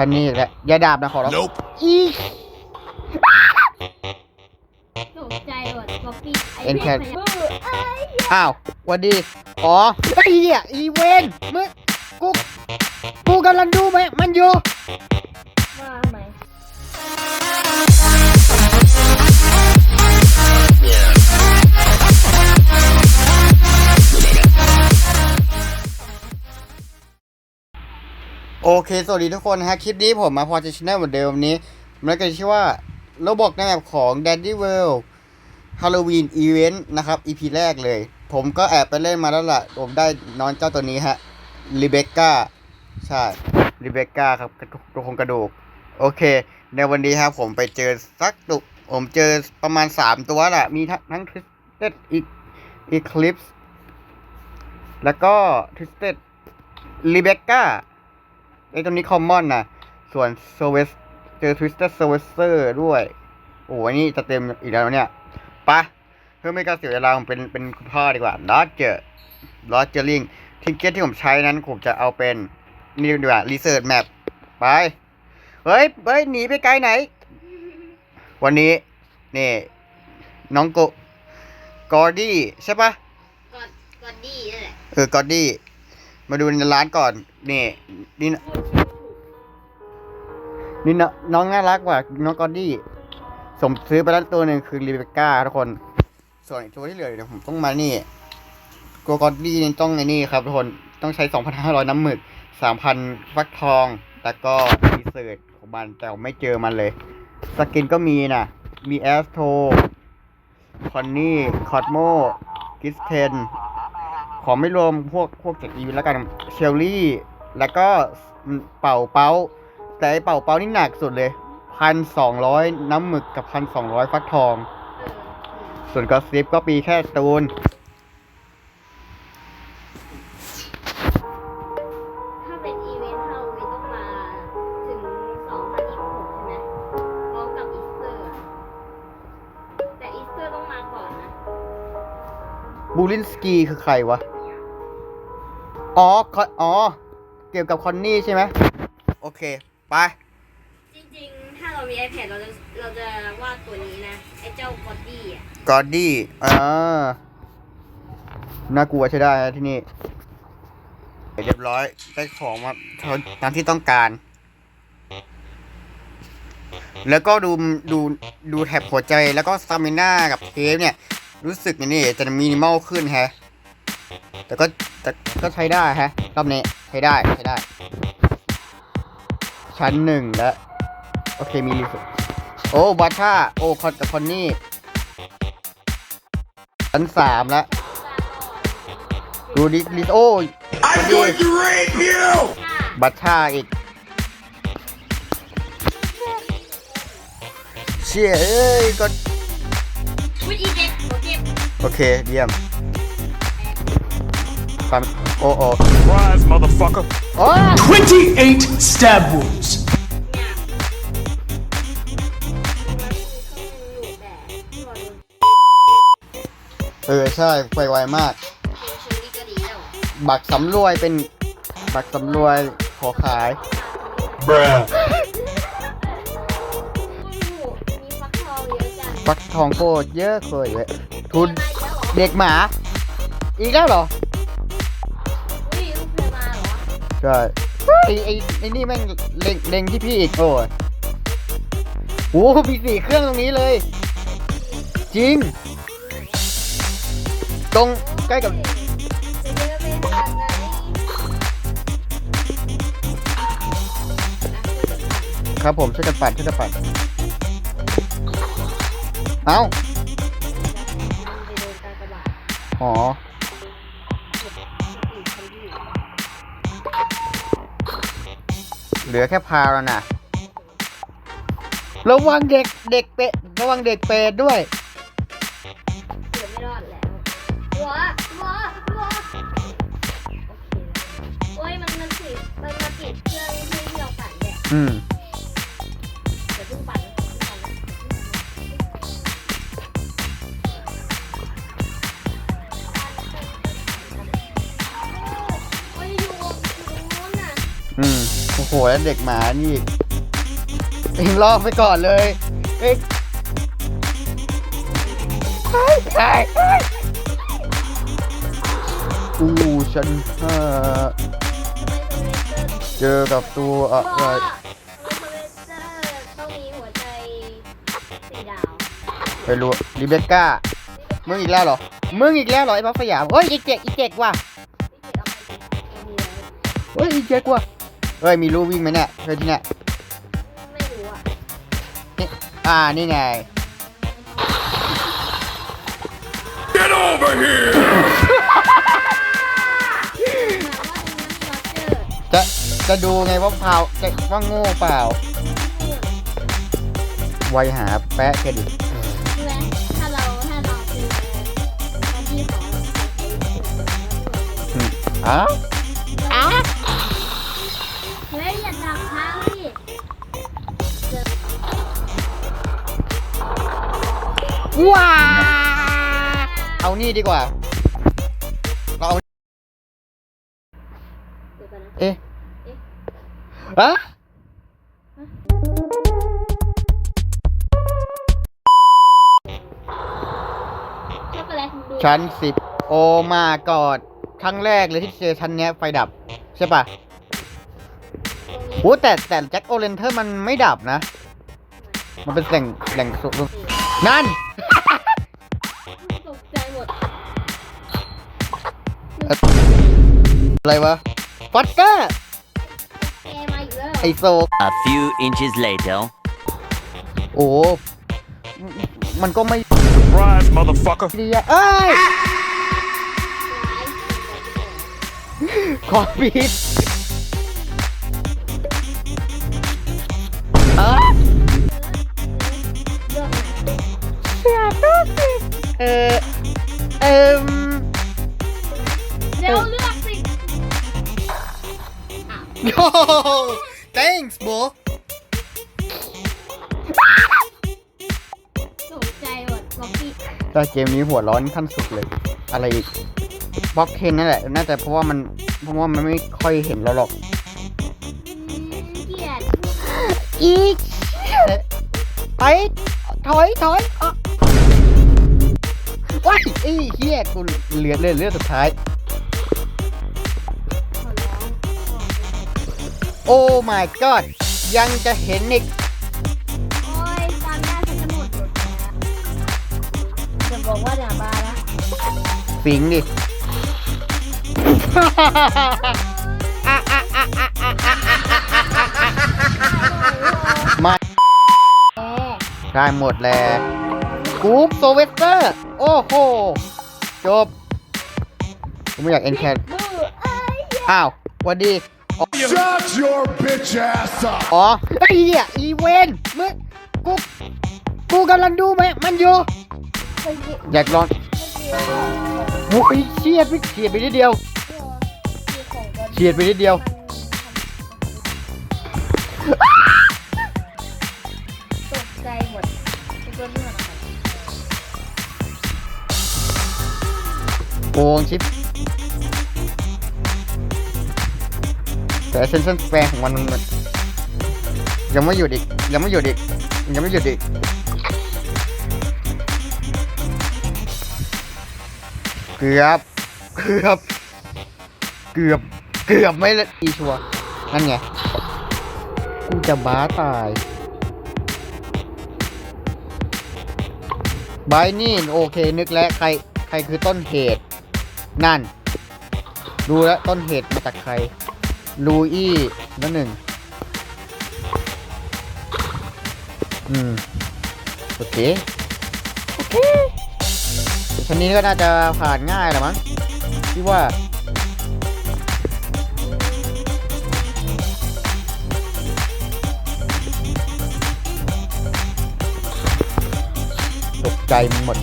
คันนี้อีกแล้วอย่าดาบนะขอร้อง Nope. อีตกใจหมดป๊อปปี้ไอ้เอ็นเพแคชทรพยาอ้าวหวันดี อ๋อไอ้เหี้ยอีเวนมึงกู กูกำลังดูไหมมันอยู่ โอเค สวัสดีทุกคนนะฮะ คลิปนี้ผมมาพอจะชแนลเหมือนเดิมวันนี้ มันก็ชื่อว่าเราบอกในแบบของ Daddy World Halloween Event นะครับ EP แรกเลย ผมก็แอบไปเล่นมาแล้วล่ะ ผมได้นอนเจ้าตัวนี้ฮะ r ิเบ c ก้าใช่ r ิเบ c ก้าครับกระดูกตัวโครงกระดูก โอเค ในวันนี้ครับผมไปเจอสักตุก ผมเจอประมาณ 3 ตัวแหละ มีทั้งทั้ง Twisted Eclipse แล้วก็ Twisted r ิเบ c ก้า ไอ้ตรงนี้คอมมอนนะส่วนเซเวสเจอทวิสเตอร์เซเวสเตอร์ด้วย โอ้อันนี้จะเต็มอีกแล้วเนี่ยไปะเพื่อไม่ให้การเสียเวลาผมเป็นเป็นคุณพ่อดีกว่าลอเจอร์ลอเจอร์ลิงทิกเก็ตที่ผมใช้นั้นผมจะเอาเป็นนี่ดีกว่ารีเสิร์ชแมปไป เฮ้ย เฮ้ย หนีไปไกลไหน วันนี้ นี่ น้องโกกอร์ดี้ใช่ปะกอดกอดดี้นั่นแหละเออกอร์ดี้ มาดูในร้านก่อน นี่นี่นะนี่น้องน้องน่ารักกว่า น้องกอร์ดี้สมซื้อไปแล้วตัวหนึ่งคือรีเบคก้าทุกคน ส่วนอีกตัวที่เหลือเดี๋ยวผมต้องมานี่ตัวกอร์ดี้นี่ต้องไอ้นี่ครับทุกคนต้องใช้2,500น้ำหมึก3,000ฟักทอง แล้วก็รีเสิร์ชของมันแต่ผมไม่เจอมันเลย สกินก็มีนะมีแอสโทคอนนี่ คอตโมกิสเทน อไม่รวมพวกพวกจากอีวิแล้วกันเชลลี่ แล้วก็เป่าเป้า แต่ไอเป่าเป้านี่หนักสุดเลยพันสองร้อยน้ำหมึกกับพันสองร้อยฟักทอง ส่วนก็ซิปก็ปีแค่ตูนถ้าเป็นอีเวนต์ฮาโลวีนต้องมาถึง 2026 ใช่ไหมพร้อมกับอีสเตอร์อะแต่อีสเตอร์ต้องมาก่อนนะ บูลินสกีคือใครวะ อ๋อคอนอ๋อ เกี่ยวกับคอนนี่ใช่ไหมโอเค ไป จริงๆ ถ้าเรามี iPad เราจะเราจะวาดตัวนี้นะ ไอ้เจ้ากอดดี้อะกอดดี้อ่าน่ากลัวใช่ได้นะที่นี่ เรียบร้อย ได้ของมาตามที่ต้องการ แล้วก็ดูดูดูแท็บหัวใจแล้วก็สตามิน่ากับเทปเนี่ย รู้สึกนี่นี่จะมินิมอลขึ้นแฮะ แต่ก็แต่ก็ใช้ได้ฮะรอบนี้ใช้ได้ใช้ได้ ชั้นหนึ่งแล้วโอเคมีรีเฟโอ้บัตท่าโอ้คอนกับคอนนี่ชั้นสามแล้วดูดิลิโอ้ย I'm going to rape you! บัตท่าอีกเชี่ยเอ้ยก็อุ้ยอีเจ็ดโอเคโอเคเยี่ยม ฟังโอ้โอ้ Surprise, motherfucker. โอ้ 28 stab wounds. เนี่ยมันอยู่แต่ที่เราโดนเออใช่ไวไวมากเชอรี่ก็ดีแล้วบักสำรวยเป็น บักสำรวยขอขาย Bruh. มีฟักทองเยอะจังฟักทองโคตรเยอะเคยเลยทุนมาอีกแล้วเหรอเด็กหมา อีกแล้วเหรอ ใช่ไอไอไอนี่แม่งเล็งเล็งที่พี่อีกโอ้ยโอ้โหมีสี่เครื่องตรงนี้เลย จริง ตรงใกล้กับครับผมช่วยกันปัดช่วยกันปัดเอาไปโดนกาอ๋อ เหลือแค่พาวแล้วนะระวังเด็กเด็กเป็ดระวังเด็กเป็ดด้วยเกือบไม่รอดแล้วว้าว้าว้าโอเคโอ้ยมันมันติดมันมาติดเครื่องที่เราปั่นเนี่ยอืม แล้วเด็กหมานี่เองลอกไปก่อนเลยเอ้ยเฮ้ยเฮ้ยเฮ้ยอู้ฉันเจอกับตัวอะไรอกโซเลเตอร์ต้องมีหัวใจสี่ดาวไปรู้ริเบก้ามึงอีกแล้วเหรอ มึงอีกแล้วเหรอไอ้พัฟสยามเฮ้ยอีเจ็กอีเจ็กว่ะเจ็ดเอาไปดิเอาดีแล้วเฮ้ยอีเจ็กว่ะ เฮ้ย มีรูวิ่งไหมเนี่ยเฮ้ยที่เนี่ยไม่รู้อะนี่อ่า นี่ไง Get over here! ถามว่าตรงนั้นมีล็อกเจอร์จะจะดูไงว่าเปล่าจะว่าโง่เปล่า ไวหาแปะเครดิตใช่ไหมถ้าเราถ้าเราคือหน้าที่ของเราคือใช้เสืออืมอ้าว ว้าเอานี่ดีกว่า เราเอาเดี๋ยวก่อนนะเอ๊ะเอ๊ะอะช็อกโกแลตดูชั้นสิบโอมากอดครั้งแรกเลยที่เจอชั้นเนี้ยไฟดับ ใช่ปะตรงนี้โอ้แต่แต่แจ็คโอเรนเทอร์มันไม่ดับนะ มันเป็นแหล่งแหล่งสุดนั่น อะไรวะฟอสเตอร์แกมาอีกแล้วไอโซ A few inches later. โอ้มันก็ไม่ Surprise, motherfucker! ดีอะเอ้ยขอพีดเออเลือกไหนเสียตู้สิเออเอิม โย thanks bro ตกใจหมดล็อกกี้แต่เกมนี้หัวร้อนขั้นสุดเลย อะไรอีกบล็อกเคนนั่นแหละน่าจะเพราะว่ามันเพราะว่ามันไม่ค่อยเห็นเราหรอกอืมเกลียดอีกไปถอยถอยอะว้ายไอ้เฮียกูเหลือเลยเลือดสุดท้าย โอ้ my god ยังจะเห็นอีกโอ้ยตามได้ฉันจะหมดหมดแล้วจะบอกว่าอย่าบ้านะสิงดิ มาแกได้หมดแล้วกรุ๊ปโซเวสเตอร์ โอ้โห จบ ผมไม่อยากเอ็นแคทบูเอ้ย อ้าวหวันดี Shut your bitch ass up! อ๋อไอ้เหี้ยอีเวนมึงกูกูกำลังดูไหมมันอยู่เมื่อกี้อยากลองเมื่อกี้โอ้ยเฉียดไปเฉียดไปนิดเดียวมีของกันเฉียดไปนิดเดียวตกใจหมดไอ้ตัวนี้มันอะไรโกงชิป แต่เซนเซนแปลของมันมันยังไม่หยุดอีกยังไม่หยุดอีกยังไม่หยุดอีกเกือบเกือบเกือบเกือบไม่ละอีชัวนั่นไงกูจะบ้าตายบายนี่โอเคนึกแล้วใครใครคือต้นเหตุ นั่น ดูแล้วต้นเหตุมาจากใคร ลูอี้นั่นหนึ่ง อืม โอเค โอเคชั้นนี้ก็น่าจะผ่านง่ายแหละมั้งพี่ว่า ตกใจหมด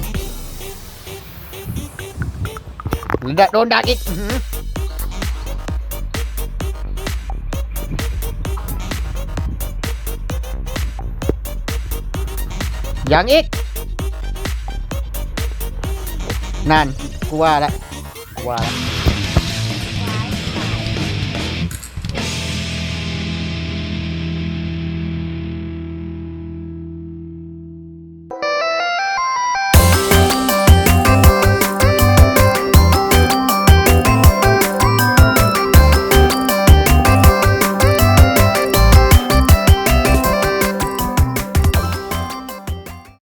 หรือโดนดักอีก ยังอีก นั่นกูว่าแล้วกูว่าแล้ว